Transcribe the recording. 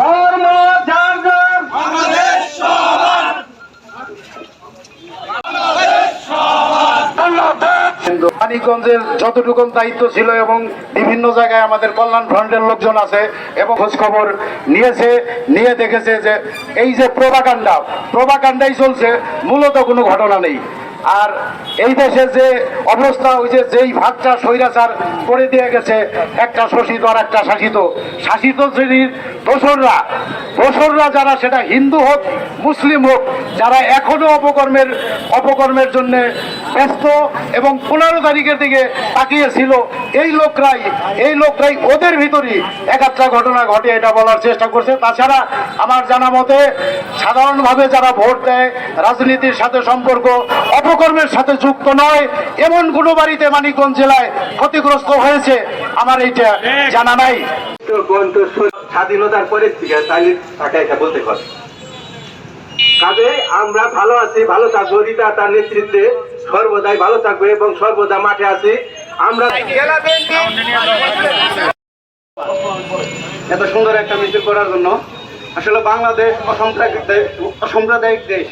ধর্ম মানিকগঞ্জের যতটুকু দায়িত্ব ছিল এবং বিভিন্ন জায়গায় আমাদের কল্যাণ ফ্রন্টের লোকজন আছে এবং খোঁজ খবর নিয়েছে, নিয়ে দেখেছে যে এই যে প্রভাকাণ্ডা, প্রভাকাণ্ডাই চলছে, মূলত কোনো ঘটনা নেই। আর এই দেশে যে অবস্থা যে যেই ভাগটা স্বৈরাচার করে দিয়ে গেছে, একটা শোষিত আর একটা শাসিত। শাসিত শ্রেণির দোসররা দোসররা যারা সেটা হিন্দু হোক, মুসলিম হোক, যারা এখনও অপকর্মের অপকর্মের জন্য ব্যস্ত এবং পনেরো তারিখের দিকে তাকিয়েছিল। এই লোকরাই এই লোকরাই ওদের ভিতরই এক একটা ঘটনা ঘটে, এটা বলার চেষ্টা করছে। তাছাড়া আমার জানা মতে, সাধারণভাবে যারা ভোট দেয়, রাজনীতির সাথে সম্পর্ক, অপকর্মের সাথে যুক্ত নয়, এমন কোনো বাড়িতে মানিকগঞ্জ জেলায় ক্ষতিগ্রস্ত হয়েছে, আমার এইটা জানা নাই। স্বাধীনতার একা একা বলতে পারে কাজে আমরা ভালো আছি, ভালো থাকব, রীতা তার নেতৃত্বে। সর্বদাই ভালো থাকবে এবং সর্বদা মাঠে আছি। আমরা এত সুন্দর একটা মিছিল করার জন্য। আসলে বাংলাদেশ অসাম্প্রদায়িক অসাম্প্রদায়িক দেশ।